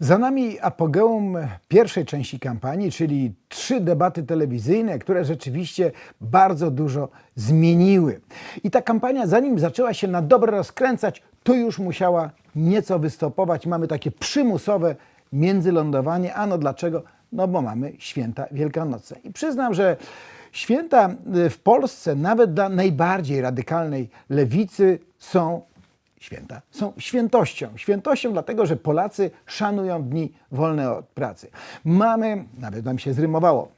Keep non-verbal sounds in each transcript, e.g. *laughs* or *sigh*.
Za nami apogeum pierwszej części kampanii, czyli trzy debaty telewizyjne, które rzeczywiście bardzo dużo zmieniły. I ta kampania, zanim zaczęła się na dobre rozkręcać, to już musiała nieco wystopować. Mamy takie przymusowe międzylądowanie. Ano dlaczego? No bo mamy święta wielkanocne. I przyznam, że święta w Polsce, nawet dla najbardziej radykalnej lewicy, są święta są świętością. Świętością dlatego, że Polacy szanują dni wolne od pracy. Mamy, nawet nam się zrymowało,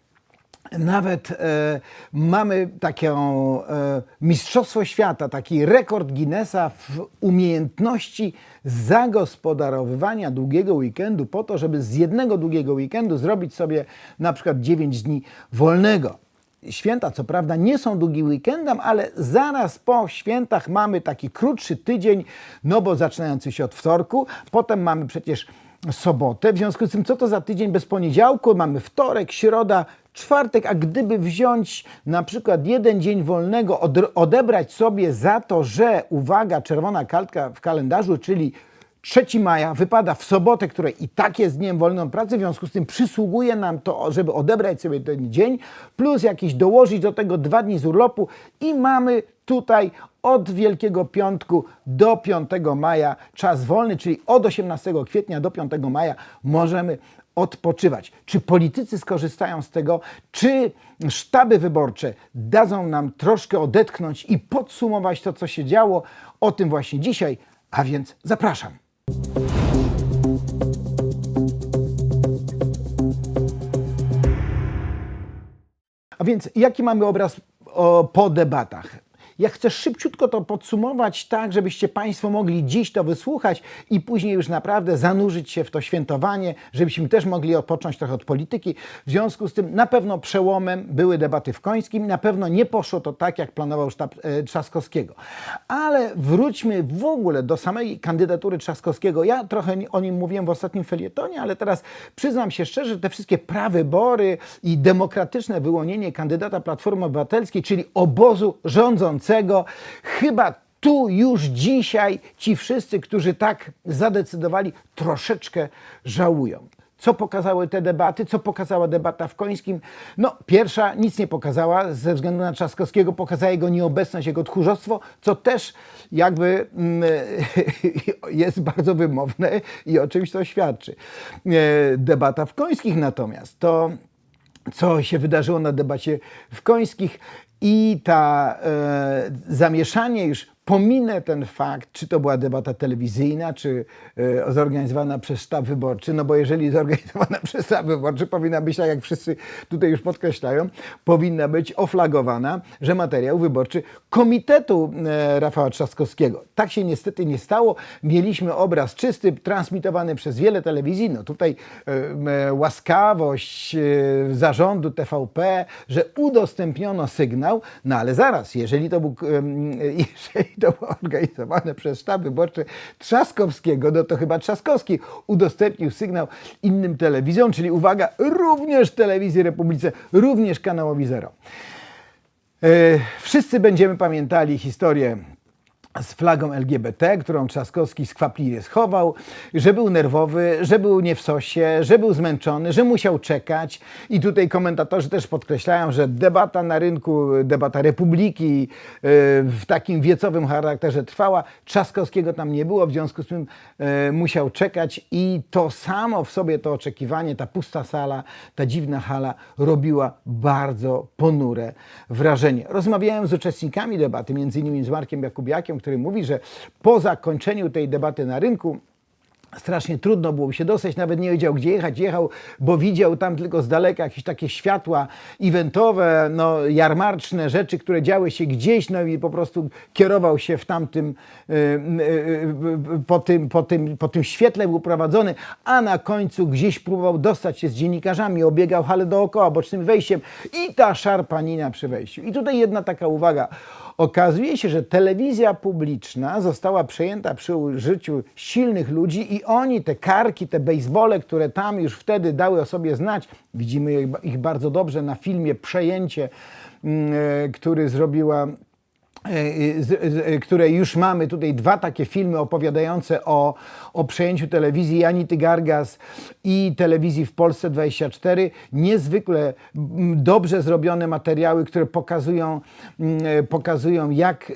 nawet e, mamy takie e, mistrzostwo świata, taki rekord Guinnessa w umiejętności zagospodarowywania długiego weekendu po to, żeby z jednego długiego weekendu zrobić sobie na przykład 9 dni wolnego. Święta, co prawda, nie są długim weekendem, ale zaraz po świętach mamy taki krótszy tydzień, no bo zaczynający się od wtorku, potem mamy przecież sobotę. W związku z tym, co to za tydzień bez poniedziałku? Mamy wtorek, środa, czwartek, a gdyby wziąć na przykład jeden dzień wolnego, od, odebrać sobie za to, że uwaga, czerwona kartka w kalendarzu, czyli 3 maja wypada w sobotę, które i tak jest dniem wolnym od pracy, w związku z tym przysługuje nam to, żeby odebrać sobie ten dzień, plus jakiś dołożyć do tego dwa dni z urlopu i mamy tutaj od Wielkiego Piątku do 5 maja czas wolny, czyli od 18 kwietnia do 5 maja możemy odpoczywać. Czy politycy skorzystają z tego? Czy sztaby wyborcze dadzą nam troszkę odetchnąć i podsumować to, co się działo? O tym właśnie dzisiaj, a więc zapraszam. A więc jaki mamy obraz o, po debatach? Ja chcę szybciutko to podsumować tak, żebyście Państwo mogli dziś to wysłuchać i później już naprawdę zanurzyć się w to świętowanie, żebyśmy też mogli odpocząć trochę od polityki. W związku z tym na pewno przełomem były debaty w Końskim, na pewno nie poszło to tak, jak planował sztab e, Trzaskowskiego. Ale wróćmy w ogóle do samej kandydatury Trzaskowskiego. Ja trochę o nim mówiłem w ostatnim felietonie, ale teraz przyznam się szczerze, że te wszystkie prawybory i demokratyczne wyłonienie kandydata Platformy Obywatelskiej, czyli obozu rządzącego, chyba tu już dzisiaj ci wszyscy, którzy tak zadecydowali, troszeczkę żałują. Co pokazały te debaty? Co pokazała debata w Końskim? No, pierwsza nic nie pokazała, ze względu na Trzaskowskiego pokazała jego nieobecność, jego tchórzostwo, co też jakby mm, *laughs* jest bardzo wymowne i o czymś to świadczy. E, Debata w Końskich natomiast to co się wydarzyło na debacie w Końskich i ta e, zamieszanie już pominę ten fakt, czy to była debata telewizyjna, czy e, zorganizowana przez sztab wyborczy, no bo jeżeli *laughs* zorganizowana przez sztab wyborczy, powinna być, tak jak wszyscy tutaj już podkreślają, powinna być oflagowana, że materiał wyborczy Komitetu e, Rafała Trzaskowskiego. Tak się niestety nie stało. Mieliśmy obraz czysty, transmitowany przez wiele telewizji. No tutaj e, e, łaskawość e, zarządu TVP, że udostępniono sygnał, no ale zaraz, jeżeli to był, em, *laughs* jeżeli to było organizowane przez sztab wyborczy Trzaskowskiego, no to chyba Trzaskowski udostępnił sygnał innym telewizjom, czyli uwaga, również telewizji Republice, również kanałowi Zero. E, Wszyscy będziemy pamiętali historię z flagą LGBT, którą Trzaskowski skwapliwie schował, że był nerwowy, że był nie w sosie, że był zmęczony, że musiał czekać. I tutaj komentatorzy też podkreślają, że debata na rynku, debata Republiki yy, w takim wiecowym charakterze trwała. Trzaskowskiego tam nie było, w związku z tym yy, musiał czekać i to samo w sobie to oczekiwanie, ta pusta sala, ta dziwna hala robiła bardzo ponure wrażenie. Rozmawiałem z uczestnikami debaty, między innymi z Markiem Jakubiakiem, który mówi, że po zakończeniu tej debaty na rynku strasznie trudno było się dostać, nawet nie wiedział gdzie jechać, jechał, bo widział tam tylko z daleka jakieś takie światła eventowe, no, jarmarczne rzeczy, które działy się gdzieś, no i po prostu kierował się w tamtym, y, y, y, po tym, po tym, po tym świetle był prowadzony, a na końcu gdzieś próbował dostać się z dziennikarzami, obiegał halę dookoła bocznym wejściem i ta szarpanina przy wejściu. I tutaj jedna taka uwaga. Okazuje się, że telewizja publiczna została przejęta przy użyciu silnych ludzi i oni, te karki, te bejsbole, które tam już wtedy dały o sobie znać, widzimy ich- bardzo dobrze na filmie Przejęcie, mm, e, który zrobiła które już mamy tutaj dwa takie filmy opowiadające o, o przejęciu telewizji Janity Gargas i telewizji w Polsce 24. Niezwykle mm, dobrze zrobione materiały, które pokazują, mm, e, pokazują jak,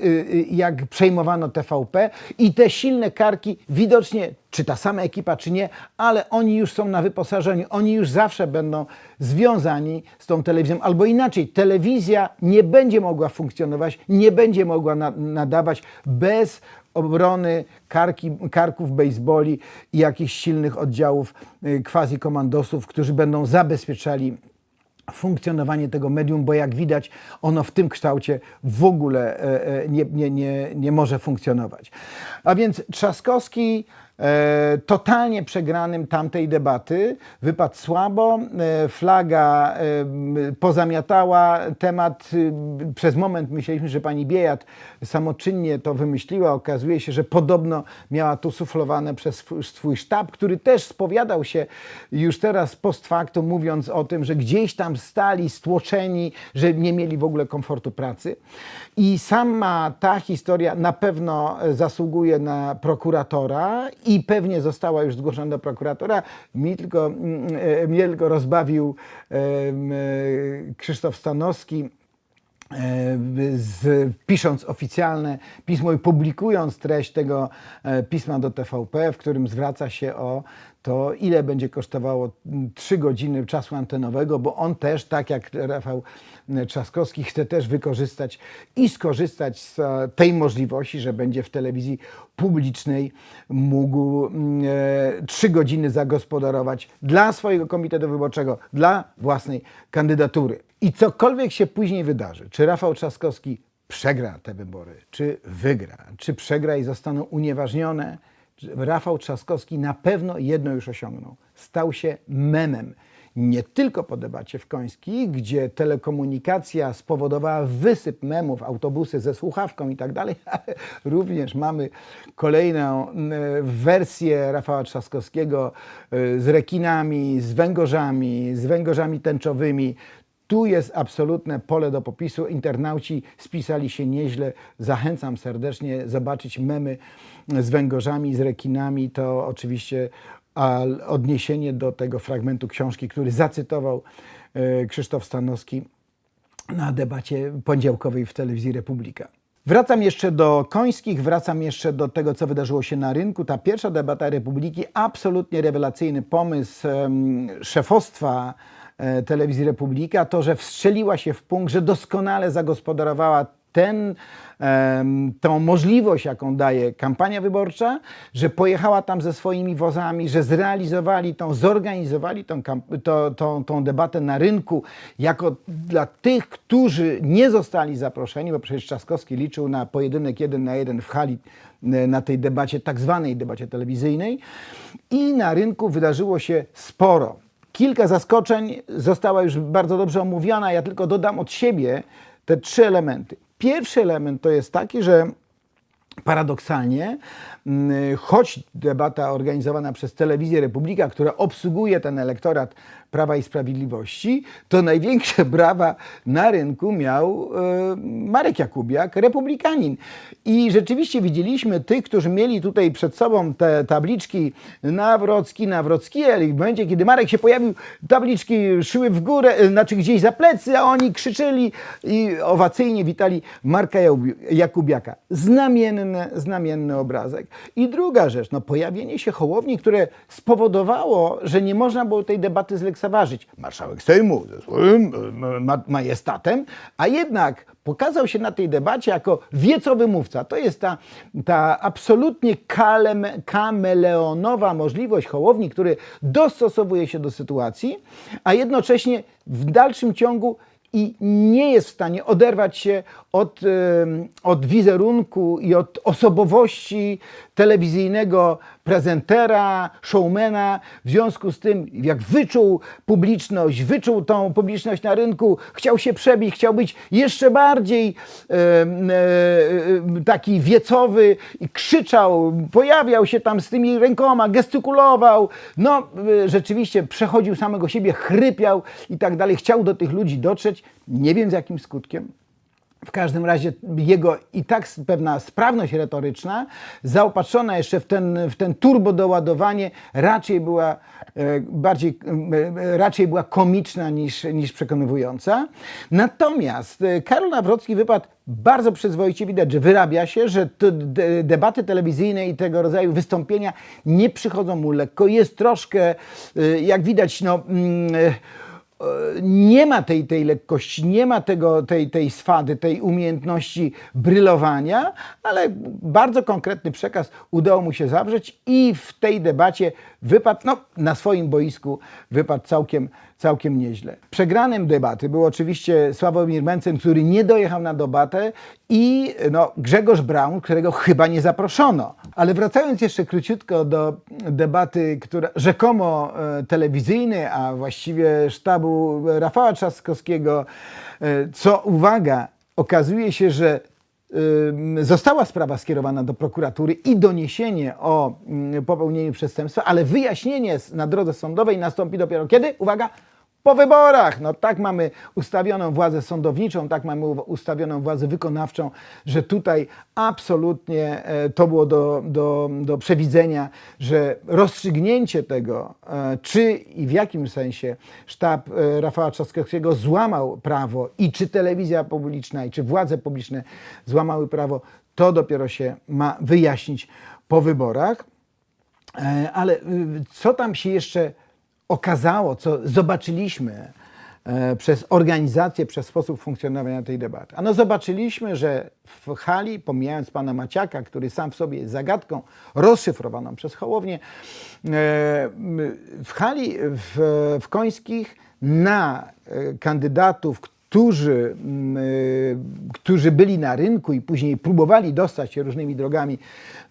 jak przejmowano TVP i te silne karki widocznie czy ta sama ekipa, czy nie, ale oni już są na wyposażeniu, oni już zawsze będą związani z tą telewizją, albo inaczej, telewizja nie będzie mogła funkcjonować, nie będzie mogła na, nadawać bez obrony karki, karków bejsboli i jakichś silnych oddziałów y, quasi-komandosów, którzy będą zabezpieczali funkcjonowanie tego medium, bo jak widać, ono w tym kształcie w ogóle e, e, nie, nie, nie, nie może funkcjonować. A więc Trzaskowski totalnie przegranym tamtej debaty, wypadł słabo, e, flaga e, pozamiatała temat. e, Przez moment myśleliśmy, że pani Biejat samoczynnie to wymyśliła. Okazuje się, że podobno miała to suflowane przez swój, sztab, który też spowiadał się już teraz post factum, mówiąc o tym, że gdzieś tam stali stłoczeni, że nie mieli w ogóle komfortu pracy. I sama ta historia na pewno e, zasługuje na prokuratora i pewnie została już zgłoszona do prokuratora. Mi tylko, mm, e, mnie tylko rozbawił e, Krzysztof Stanowski, e, z, pisząc oficjalne pismo i publikując treść tego pisma do TVP, w którym zwraca się o to, ile będzie kosztowało 3 godziny czasu antenowego, bo on też, tak jak Rafał Trzaskowski, chce też wykorzystać i skorzystać z e, tej możliwości, że będzie w telewizji publicznej mógł mm, e, 3 godziny zagospodarować dla swojego komitetu wyborczego, dla własnej kandydatury. I cokolwiek się później wydarzy, czy Rafał Trzaskowski przegra te wybory, czy wygra, czy przegra i zostaną unieważnione, Rafał Trzaskowski na pewno jedno już osiągnął. Stał się memem. Nie tylko po debacie w Końskich, gdzie telekomunikacja spowodowała wysyp memów, autobusy ze słuchawką i tak dalej, *laughs* ale również mamy kolejną e, wersję Rafała Trzaskowskiego e, z rekinami, z węgorzami, z węgorzami tęczowymi. Tu jest absolutne pole do popisu. Internauci spisali się nieźle. Zachęcam serdecznie zobaczyć memy z węgorzami, z rekinami. To oczywiście odniesienie do tego fragmentu książki, który zacytował e, Krzysztof Stanowski na debacie poniedziałkowej w telewizji Republika. Wracam jeszcze do końskich, wracam jeszcze do tego, co wydarzyło się na rynku. Ta pierwsza debata Republiki, absolutnie rewelacyjny pomysł szefostwa telewizji Republika, to, że wstrzeliła się w punkt, że doskonale zagospodarowała ten, tą możliwość, jaką daje kampania wyborcza, że pojechała tam ze swoimi wozami, że zrealizowali tą, zorganizowali tą, to, tą, tą debatę na rynku jako dla tych, którzy nie zostali zaproszeni, bo przecież Trzaskowski liczył na pojedynek jeden na jeden w hali e, na tej debacie, tak zwanej debacie telewizyjnej i na rynku wydarzyło się sporo. Kilka zaskoczeń została już bardzo dobrze omówiona. Ja tylko dodam od siebie te trzy elementy. Pierwszy element to jest taki, że paradoksalnie, choć debata organizowana przez Telewizję Republika, która obsługuje ten elektorat Prawa i Sprawiedliwości, to największe *laughs* brawa na rynku miał e, Marek Jakubiak, republikanin. I rzeczywiście widzieliśmy tych, którzy mieli tutaj przed sobą te tabliczki Nawrocki, Nawrocki, ale w momencie, kiedy Marek się pojawił, tabliczki szły w górę, e, znaczy gdzieś za plecy, a oni krzyczeli i owacyjnie witali Marka Jakubi- Jakubiaka. Znamienny, znamienny obrazek. I druga rzecz, no pojawienie się Hołowni, które spowodowało, że nie można było tej debaty zlekceważyć. Marszałek Sejmu ze swoim ma- majestatem, a jednak pokazał się na tej debacie jako wiecowy mówca. To jest ta, ta absolutnie kalem, kameleonowa możliwość Hołowni, który dostosowuje się do sytuacji, a jednocześnie w dalszym ciągu i nie jest w stanie oderwać się od, od wizerunku i od osobowości telewizyjnego prezentera, showmana. W związku z tym, jak wyczuł publiczność, wyczuł tą publiczność na rynku, chciał się przebić, chciał być jeszcze bardziej e, e, taki wiecowy i krzyczał, pojawiał się tam z tymi rękoma, gestykulował. No, e, rzeczywiście przechodził samego siebie, chrypiał i tak dalej. Chciał do tych ludzi dotrzeć. Nie wiem z jakim skutkiem. W każdym razie jego i tak pewna sprawność retoryczna, zaopatrzona jeszcze w ten, w ten turbo doładowanie, raczej była e, bardziej, e, raczej była komiczna niż, niż przekonywująca. Natomiast e, Karol Nawrocki wypadł bardzo przyzwoicie. Widać, że wyrabia się, że debaty telewizyjne i tego rodzaju wystąpienia nie przychodzą mu lekko. Jest troszkę, jak widać, no... mm, nie ma tej, tej lekkości, nie ma tego, tej, tej swady, tej umiejętności brylowania, ale bardzo konkretny przekaz udało mu się zawrzeć i w tej debacie wypadł, no, na swoim boisku wypadł całkiem, całkiem nieźle. Przegranym debaty był oczywiście Sławomir Mencen, który nie dojechał na debatę i no, Grzegorz Braun, którego chyba nie zaproszono. Ale wracając jeszcze króciutko do debaty, która rzekomo e, telewizyjnej, a właściwie sztabu Rafała Trzaskowskiego, e, co uwaga, okazuje się, że Została sprawa skierowana do prokuratury i doniesienie o mm, popełnieniu przestępstwa, ale wyjaśnienie na drodze sądowej nastąpi dopiero kiedy? Uwaga! Po wyborach. No tak mamy ustawioną władzę sądowniczą, tak mamy ustawioną władzę wykonawczą, że tutaj absolutnie e, to było do, do, do przewidzenia, że rozstrzygnięcie tego, e, czy i w jakim sensie sztab e, Rafała Trzaskowskiego złamał prawo i czy telewizja publiczna i czy władze publiczne złamały prawo, to dopiero się ma wyjaśnić po wyborach. Ale y, co tam się jeszcze okazało, co zobaczyliśmy e, przez organizację, przez sposób funkcjonowania tej debaty? Ano zobaczyliśmy, że w hali, pomijając pana Maciaka, który sam w sobie jest zagadką rozszyfrowaną przez Hołownię, e, w hali w, w Końskich na e, kandydatów, którzy, mm, którzy byli na rynku i później próbowali dostać się różnymi drogami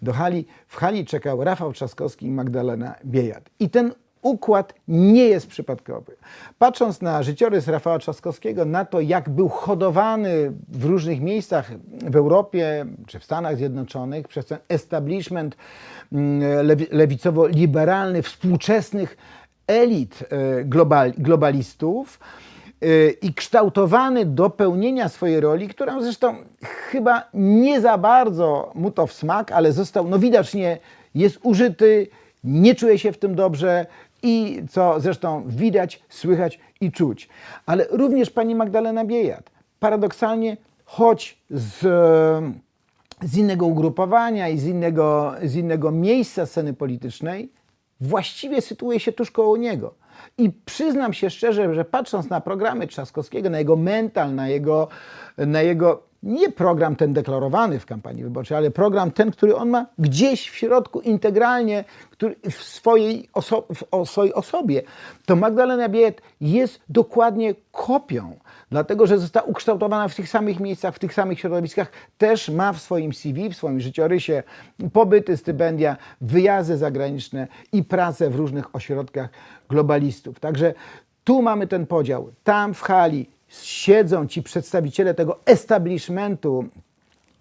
do hali, w hali czekał Rafał Trzaskowski i Magdalena Biejat. I ten układ nie jest przypadkowy. Patrząc na życiorys Rafała Trzaskowskiego, na to jak był hodowany w różnych miejscach w Europie czy w Stanach Zjednoczonych przez ten establishment mm, lewi- lewicowo-liberalny współczesnych elit e, global, globalistów, y, i kształtowany do pełnienia swojej roli, którą zresztą chyba nie za bardzo mu to w smak, ale został, no widocznie jest użyty, nie czuje się w tym dobrze i co zresztą widać, słychać i czuć. Ale również pani Magdalena Biejat, paradoksalnie, choć z z innego ugrupowania i z innego, z innego miejsca sceny politycznej, właściwie sytuuje się tuż koło niego. I przyznam się szczerze, że patrząc na programy Trzaskowskiego, na jego mental, na jego, na jego nie program ten deklarowany w kampanii wyborczej, ale program ten, który on ma gdzieś w środku integralnie który w, swojej oso- w o swojej osobie, to Magdalena Biejat jest dokładnie kopią, dlatego że została ukształtowana w tych samych miejscach, w tych samych środowiskach, też ma w swoim CV, w swoim życiorysie pobyty, stypendia, wyjazdy zagraniczne i pracę w różnych ośrodkach globalistów. Także tu mamy ten podział. Tam w hali siedzą ci przedstawiciele tego establishmentu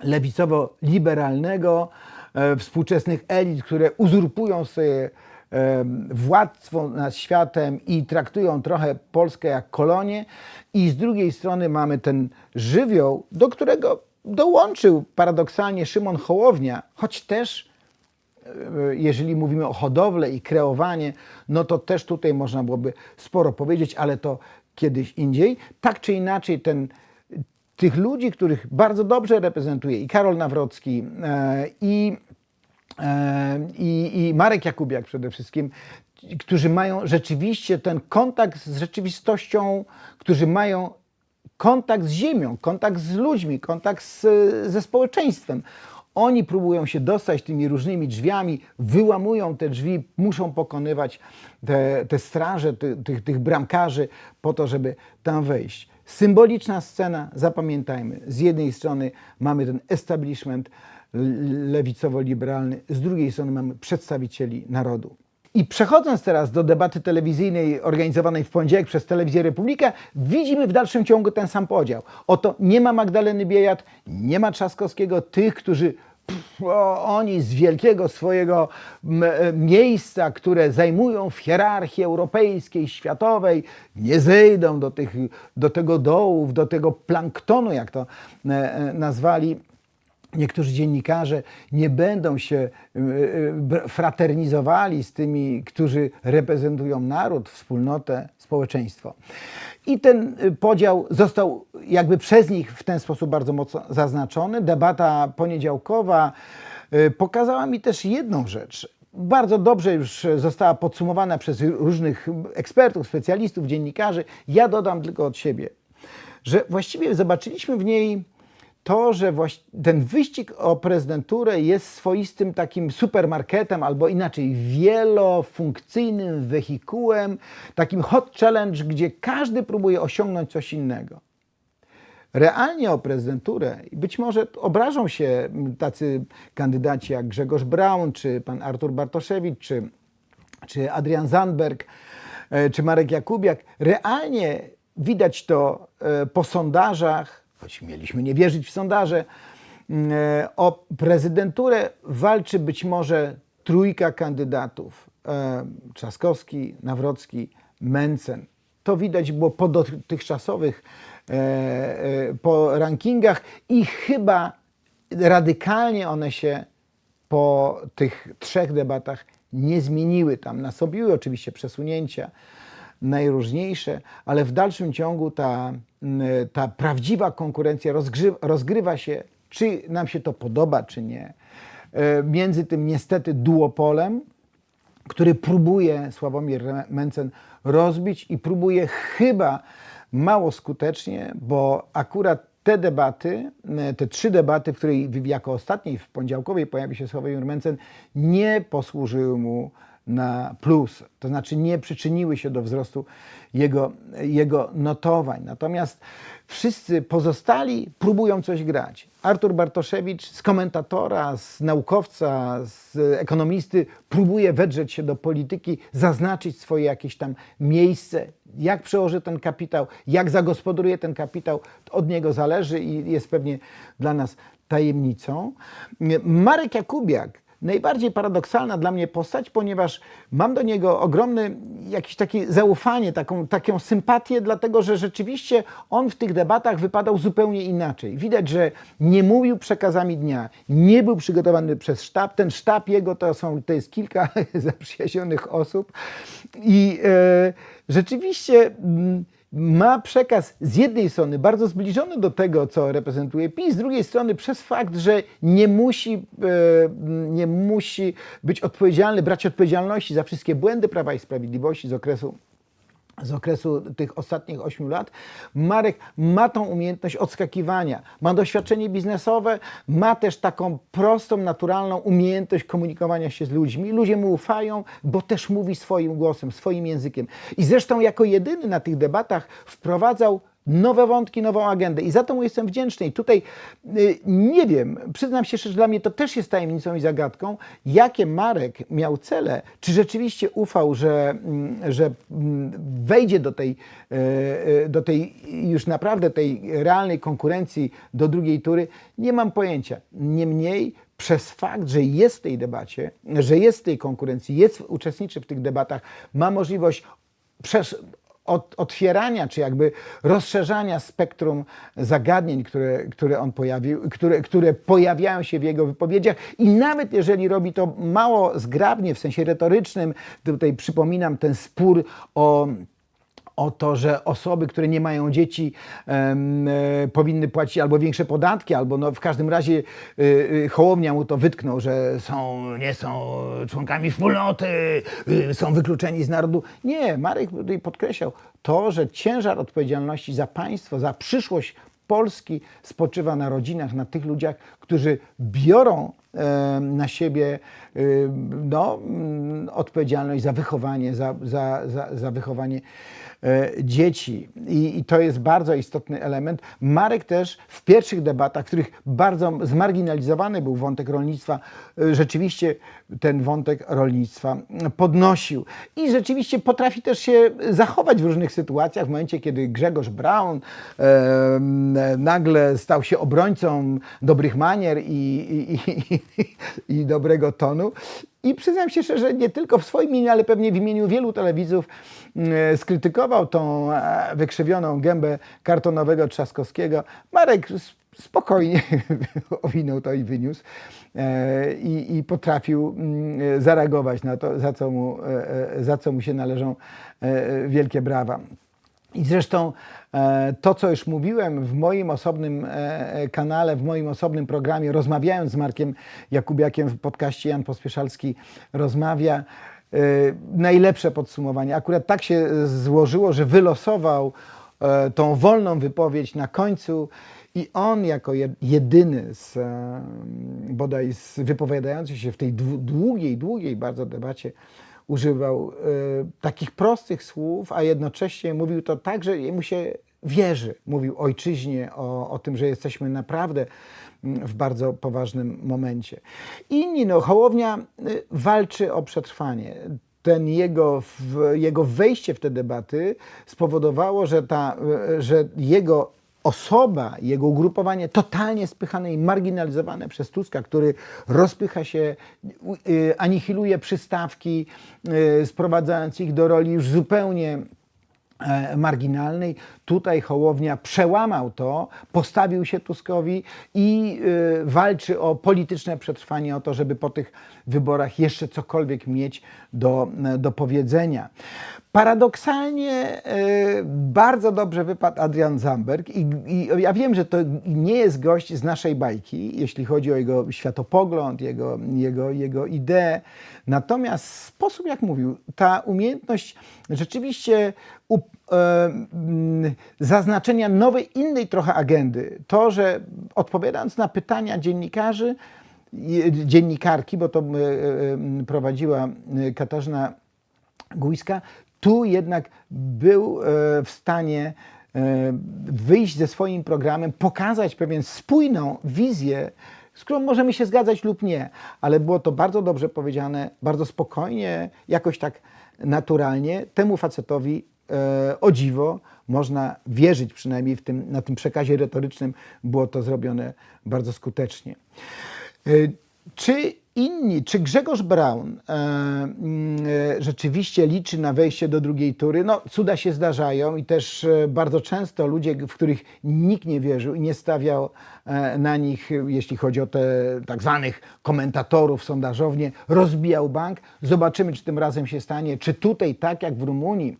lewicowo-liberalnego, e, współczesnych elit, które uzurpują sobie e, władztwo nad światem i traktują trochę Polskę jak kolonię. I z drugiej strony mamy ten żywioł, do którego dołączył paradoksalnie Szymon Hołownia, choć też e, jeżeli mówimy o hodowlę i kreowanie, no to też tutaj można byłoby sporo powiedzieć, ale to kiedyś indziej. Tak czy inaczej, ten, tych ludzi, których bardzo dobrze reprezentuje i Karol Nawrocki, e, i, e, i, i Marek Jakubiak przede wszystkim, którzy mają rzeczywiście ten kontakt z rzeczywistością, którzy mają kontakt z ziemią, kontakt z ludźmi, kontakt z, ze społeczeństwem. Oni próbują się dostać tymi różnymi drzwiami, wyłamują te drzwi, muszą pokonywać te, te straże, ty, tych, tych bramkarzy po to, żeby tam wejść. Symboliczna scena, zapamiętajmy. Z jednej strony mamy ten establishment lewicowo-liberalny, z drugiej strony mamy przedstawicieli narodu. I przechodząc teraz do debaty telewizyjnej organizowanej w poniedziałek przez Telewizję Republikę, widzimy w dalszym ciągu ten sam podział. Oto nie ma Magdaleny Biejat, nie ma Trzaskowskiego, tych, którzy pff, o, oni z wielkiego swojego e, miejsca, które zajmują w hierarchii europejskiej, światowej, nie zejdą do, tych, do tego dołów, do tego planktonu, jak to e, e, nazwali niektórzy dziennikarze nie będą się y, y, fraternizowali z tymi, którzy reprezentują naród, wspólnotę, społeczeństwo. I ten y, podział został jakby przez nich w ten sposób bardzo mocno zaznaczony. Debata poniedziałkowa pokazała mi też jedną rzecz. Bardzo dobrze już została podsumowana przez różnych ekspertów, specjalistów, dziennikarzy. Ja dodam tylko od siebie, że właściwie zobaczyliśmy w niej to, że ten wyścig o prezydenturę jest swoistym takim supermarketem, albo inaczej wielofunkcyjnym wehikułem, takim hot challenge, gdzie każdy próbuje osiągnąć coś innego. Realnie o prezydenturę, być może obrażą się tacy kandydaci jak Grzegorz Braun, czy pan Artur Bartoszewicz, czy, czy Adrian Zandberg, e, czy Marek Jakubiak. Realnie widać to e, po sondażach, choć mieliśmy nie wierzyć w sondaże, m, e, o prezydenturę walczy być może trójka kandydatów. e, Trzaskowski, Nawrocki, Mencen. To widać było po dotychczasowych e, po rankingach i chyba radykalnie one się po tych trzech debatach nie zmieniły. Tam nastąpiły oczywiście przesunięcia najróżniejsze, ale w dalszym ciągu ta, ta prawdziwa konkurencja rozgry, rozgrywa się, czy nam się to podoba, czy nie, e, między tym niestety duopolem, który próbuje Sławomir Mencen rozbić i próbuje chyba mało skutecznie, bo akurat te debaty, te trzy debaty, w której jako ostatniej w poniedziałkowej pojawi się Sławomir Mencen, nie posłużyły mu na plus, to znaczy nie przyczyniły się do wzrostu jego, jego notowań. Natomiast wszyscy pozostali próbują coś grać. Artur Bartoszewicz z komentatora, z naukowca, z ekonomisty próbuje wedrzeć się do polityki, zaznaczyć swoje jakieś tam miejsce, jak przełoży ten kapitał, jak zagospodaruje ten kapitał, od niego zależy i jest pewnie dla nas tajemnicą. Marek Jakubiak najbardziej paradoksalna dla mnie postać, ponieważ mam do niego ogromne jakieś takie zaufanie, taką, taką sympatię, dlatego że rzeczywiście on w tych debatach wypadał zupełnie inaczej. Widać, że nie mówił przekazami dnia, nie był przygotowany przez sztab. Ten sztab jego to, są, to jest kilka *laughs* zaprzyjaźnionych osób i e, rzeczywiście. Mm, ma przekaz z jednej strony bardzo zbliżony do tego, co reprezentuje PiS, z drugiej strony przez fakt, że nie musi, e, nie musi być odpowiedzialny, brać odpowiedzialności za wszystkie błędy Prawa i Sprawiedliwości z okresu z okresu tych ostatnich 8 lat, Marek ma tą umiejętność odskakiwania, ma doświadczenie biznesowe, ma też taką prostą, naturalną umiejętność komunikowania się z ludźmi. Ludzie mu ufają, bo też mówi swoim głosem, swoim językiem. I zresztą jako jedyny na tych debatach wprowadzał nowe wątki, nową agendę i za to mu jestem wdzięczny. I tutaj y, nie wiem, przyznam się szczerze, dla mnie to też jest tajemnicą i zagadką, jakie Marek miał cele, czy rzeczywiście ufał, że, mm, że mm, wejdzie do tej, y, y, do tej już naprawdę tej realnej konkurencji do drugiej tury, nie mam pojęcia. Niemniej przez fakt, że jest w tej debacie, że jest w tej konkurencji, jest uczestniczy w tych debatach, ma możliwość przez od, otwierania, czy jakby rozszerzania spektrum zagadnień, które, które on pojawił, które, które pojawiają się w jego wypowiedziach. I nawet jeżeli robi to mało zgrabnie, w sensie retorycznym, tutaj przypominam ten spór o o to, że osoby, które nie mają dzieci, e, powinny płacić albo większe podatki, albo no, w każdym razie y, y, Hołownia mu to wytknął, że są, nie są członkami wspólnoty, y, są wykluczeni z narodu. Nie, Marek tutaj podkreślał to, że ciężar odpowiedzialności za państwo, za przyszłość Polski spoczywa na rodzinach, na tych ludziach, którzy biorą na siebie no, odpowiedzialność za wychowanie, za, za, za, za wychowanie e, dzieci. I, I to jest bardzo istotny element. Marek też w pierwszych debatach, w których bardzo zmarginalizowany był wątek rolnictwa, e, rzeczywiście ten wątek rolnictwa podnosił. I rzeczywiście potrafi też się zachować w różnych sytuacjach. W momencie, kiedy Grzegorz Braun e, nagle stał się obrońcą dobrych manier i, i, i, *laughs* i dobrego tonu. I przyznam się szczerze, że nie tylko w swoim imieniu, ale pewnie w imieniu wielu telewizów e, skrytykował tą e, wykrzywioną gębę kartonowego Trzaskowskiego. Marek spokojnie *laughs* owinął to i wyniósł e, i, i potrafił mm, zareagować na to, za co mu, e, za co mu się należą wielkie brawa. I zresztą e, to, co już mówiłem w moim osobnym e, kanale, w moim osobnym programie, rozmawiając z Markiem Jakubiakiem w podcaście Jan Pospieszalski rozmawia, e, najlepsze podsumowanie. Akurat tak się złożyło, że wylosował e, tą wolną wypowiedź na końcu i on jako je- jedyny z e, bodaj z wypowiadających się w tej długiej, długiej bardzo debacie używał e, takich prostych słów, a jednocześnie mówił to tak, że mu się wierzy. Mówił ojczyźnie, o, o tym, że jesteśmy naprawdę mm, w bardzo poważnym momencie. Inni, no, Hołownia y, walczy o przetrwanie. Ten jego, jego wejście w te debaty spowodowało, że, ta, y, że jego osoba, jego ugrupowanie totalnie spychane i marginalizowane przez Tuska, który rozpycha się, y, anihiluje przystawki, y, sprowadzając ich do roli już zupełnie e, marginalnej. Tutaj Hołownia przełamał to, postawił się Tuskowi i y, walczy o polityczne przetrwanie, o to, żeby po tych wyborach jeszcze cokolwiek mieć do, do powiedzenia. Paradoksalnie y, bardzo dobrze wypadł Adrian Zamberg i, i ja wiem, że to nie jest gość z naszej bajki, jeśli chodzi o jego światopogląd, jego, jego, jego ideę. Natomiast sposób, jak mówił, ta umiejętność rzeczywiście u, e, zaznaczenia nowej, innej trochę agendy, to, że odpowiadając na pytania dziennikarzy, dziennikarki, bo to e, e, prowadziła e, Katarzyna Gujska, tu jednak był e, w stanie e, wyjść ze swoim programem, pokazać pewien spójną wizję, z którą możemy się zgadzać lub nie, ale było to bardzo dobrze powiedziane, bardzo spokojnie, jakoś tak naturalnie. Temu facetowi e, o dziwo można wierzyć, przynajmniej w tym, na tym przekazie retorycznym było to zrobione bardzo skutecznie. E, Czy inni, czy Grzegorz Braun e, mm, e, rzeczywiście liczy na wejście do drugiej tury? No, cuda się zdarzają i też e, bardzo często ludzie, w których nikt nie wierzył i nie stawiał e, na nich, jeśli chodzi o te tak zwanych komentatorów, sondażownie, rozbijał bank. Zobaczymy, czy tym razem się stanie, czy tutaj, tak jak w Rumunii,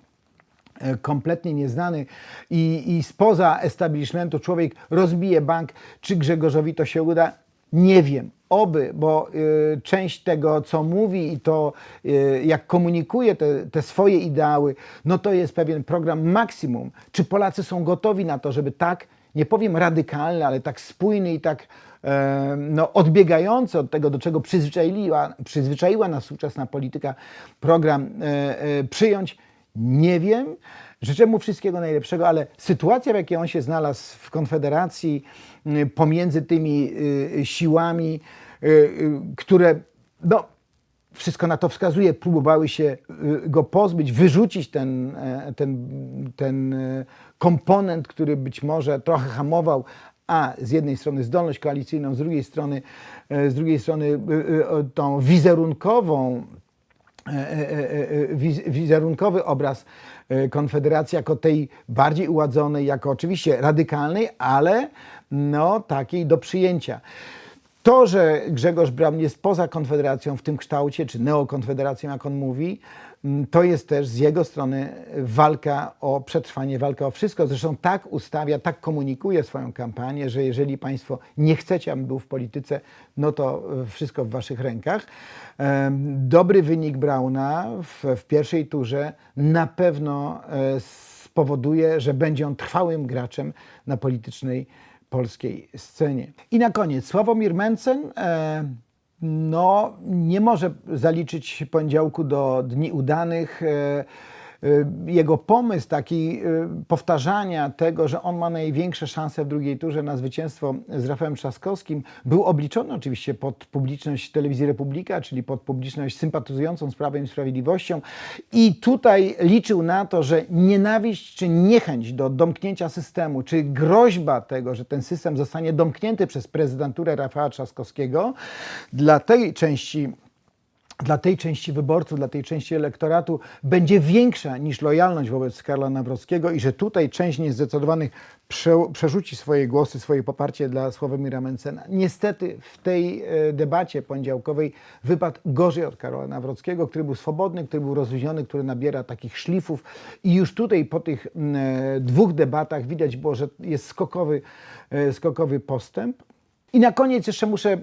e, kompletnie nieznany i, i spoza establishmentu człowiek rozbije bank, czy Grzegorzowi to się uda? Nie wiem. Oby, bo y, część tego, co mówi i to, y, jak komunikuje te, te swoje ideały, no to jest pewien program maksimum. Czy Polacy są gotowi na to, żeby tak, nie powiem radykalny, ale tak spójny i tak e, no, odbiegający od tego, do czego przyzwyczaiła, przyzwyczaiła nas współczesna polityka, program e, e, przyjąć? Nie wiem. Życzę mu wszystkiego najlepszego, ale sytuacja, w jakiej on się znalazł w Konfederacji, y, pomiędzy tymi y, siłami, y, y, które no, wszystko na to wskazuje, próbowały się y, go pozbyć, wyrzucić ten, e, ten, ten e, komponent, który być może trochę hamował, a z jednej strony zdolność koalicyjną, z drugiej strony, e, z drugiej strony y, y, tą wizerunkową wiz- wizerunkowy obraz e, Konfederacji jako tej bardziej uładzonej, jako oczywiście radykalnej, ale no takiej do przyjęcia. To, że Grzegorz Braun jest poza Konfederacją w tym kształcie, czy neokonfederacją, jak on mówi, to jest też z jego strony walka o przetrwanie, walka o wszystko. Zresztą tak ustawia, tak komunikuje swoją kampanię, że jeżeli Państwo nie chcecie, abym był w polityce, no to e, wszystko w Waszych rękach. Dobry wynik Brauna w, w pierwszej turze na pewno e, spowoduje, że będzie on trwałym graczem na politycznej polskiej scenie. I na koniec Sławomir Mencen e, no, nie może zaliczyć poniedziałku do dni udanych. Y, jego pomysł taki y, powtarzania tego, że on ma największe szanse w drugiej turze na zwycięstwo z Rafałem Trzaskowskim, był obliczony oczywiście pod publiczność Telewizji Republika, czyli pod publiczność sympatyzującą z Prawem i Sprawiedliwością. I tutaj liczył na to, że nienawiść czy niechęć do domknięcia systemu, czy groźba tego, że ten system zostanie domknięty przez prezydenturę Rafała Trzaskowskiego, dla tej części dla tej części wyborców, dla tej części elektoratu będzie większa niż lojalność wobec Karla Nawrockiego i że tutaj część niezdecydowanych prze, przerzuci swoje głosy, swoje poparcie dla Sławomira Mencena. Niestety w tej e, debacie poniedziałkowej wypadł gorzej od Karola Nawrockiego, który był swobodny, który był rozluźniony, który nabiera takich szlifów i już tutaj po tych e, dwóch debatach widać było, że jest skokowy, e, skokowy postęp. I na koniec jeszcze muszę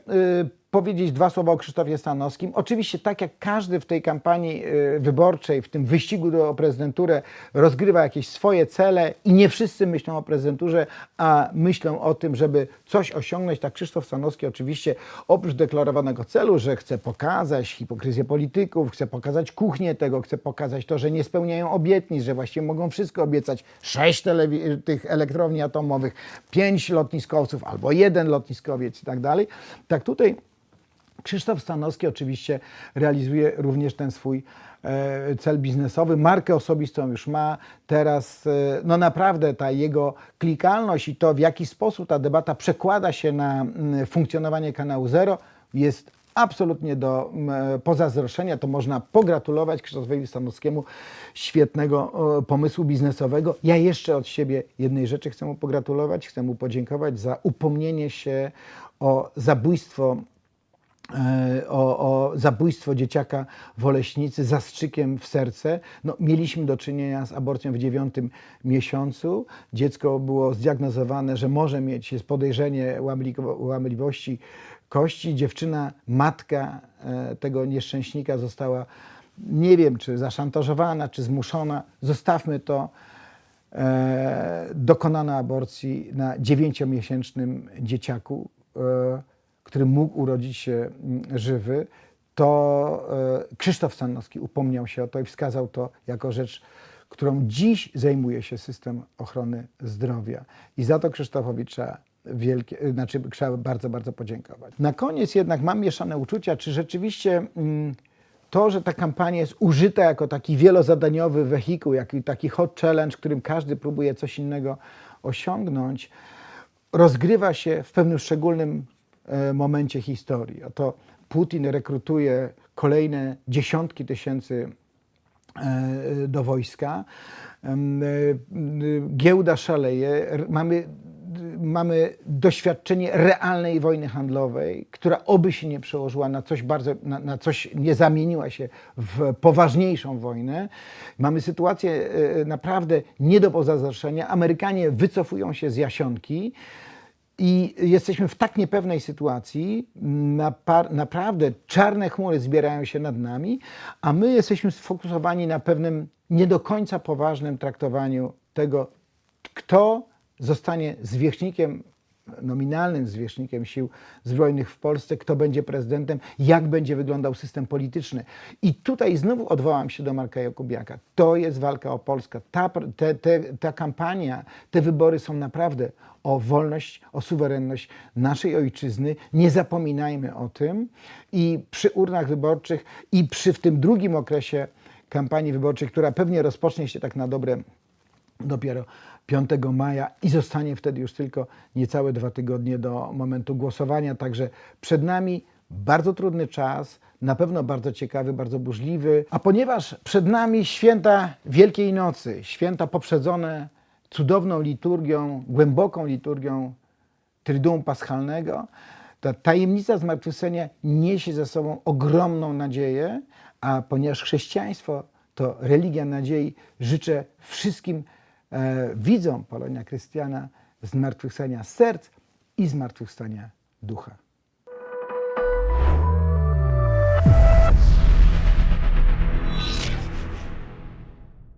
powiedzieć dwa słowa o Krzysztofie Stanowskim. Oczywiście, tak jak każdy w tej kampanii y, wyborczej, w tym wyścigu do, o prezydenturę, rozgrywa jakieś swoje cele i nie wszyscy myślą o prezydenturze, a myślą o tym, żeby coś osiągnąć. Tak Krzysztof Stanowski oczywiście oprócz deklarowanego celu, że chce pokazać hipokryzję polityków, chce pokazać kuchnię tego, chce pokazać to, że nie spełniają obietnic, że właściwie mogą wszystko obiecać. Sześć tych elektrowni atomowych, pięć lotniskowców albo jeden lotniskowiec i tak dalej. Tak tutaj Krzysztof Stanowski oczywiście realizuje również ten swój e, cel biznesowy. Markę osobistą już ma. Teraz e, no naprawdę ta jego klikalność i to w jaki sposób ta debata przekłada się na mm, funkcjonowanie kanału Zero jest absolutnie do pozazdroszczenia. To można pogratulować Krzysztofowi Stanowskiemu świetnego pomysłu biznesowego. Ja jeszcze od siebie jednej rzeczy chcę mu pogratulować. Chcę mu podziękować za upomnienie się o zabójstwo o, o zabójstwo dzieciaka w Oleśnicy zastrzykiem w serce. No, mieliśmy do czynienia z aborcją w dziewiątym miesiącu. Dziecko było zdiagnozowane, że może mieć jest podejrzenie łamliwości kości. Dziewczyna, matka e, tego nieszczęśnika została, nie wiem, czy zaszantażowana, czy zmuszona. Zostawmy to e, dokonano aborcji na dziewięciomiesięcznym dzieciaku, e, który mógł urodzić się mm, żywy, to e, Krzysztof Stanowski upomniał się o to i wskazał to jako rzecz, którą dziś zajmuje się system ochrony zdrowia. I za to Krzysztofowi trzeba wielkie, znaczy trzeba bardzo, bardzo podziękować. Na koniec jednak mam mieszane uczucia, czy rzeczywiście mm, to, że ta kampania jest użyta jako taki wielozadaniowy wehikuł, jak taki hot challenge, którym każdy próbuje coś innego osiągnąć, rozgrywa się w pewnym szczególnym e, momencie historii. Oto Putin rekrutuje kolejne dziesiątki tysięcy e, do wojska. E, Giełda szaleje. Mamy, mamy doświadczenie realnej wojny handlowej, która oby się nie przełożyła na coś bardzo, na, na coś, nie zamieniła się w poważniejszą wojnę. Mamy sytuację e, naprawdę nie do pozazdroszczenia. Amerykanie wycofują się z Jasionki. I jesteśmy w tak niepewnej sytuacji, naprawdę czarne chmury zbierają się nad nami, a my jesteśmy sfokusowani na pewnym nie do końca poważnym traktowaniu tego, kto zostanie zwierzchnikiem, nominalnym zwierzchnikiem sił zbrojnych w Polsce, kto będzie prezydentem, jak będzie wyglądał system polityczny. I tutaj znowu odwołam się do Marka Jakubiaka. To jest walka o Polskę. Ta, te, te, ta kampania, te wybory są naprawdę o wolność, o suwerenność naszej ojczyzny. Nie zapominajmy o tym. I przy urnach wyborczych, i przy w tym drugim okresie kampanii wyborczej, która pewnie rozpocznie się tak na dobre dopiero 5 maja i zostanie wtedy już tylko niecałe dwa tygodnie do momentu głosowania. Także przed nami bardzo trudny czas, na pewno bardzo ciekawy, bardzo burzliwy. A ponieważ przed nami święta Wielkiej Nocy, święta poprzedzone cudowną liturgią, głęboką liturgią Triduum Paschalnego, ta tajemnica zmartwychwstania niesie ze sobą ogromną nadzieję, a ponieważ chrześcijaństwo to religia nadziei, życzę wszystkim e, widzom Polonia Krystiana zmartwychwstania serc i zmartwychwstania ducha.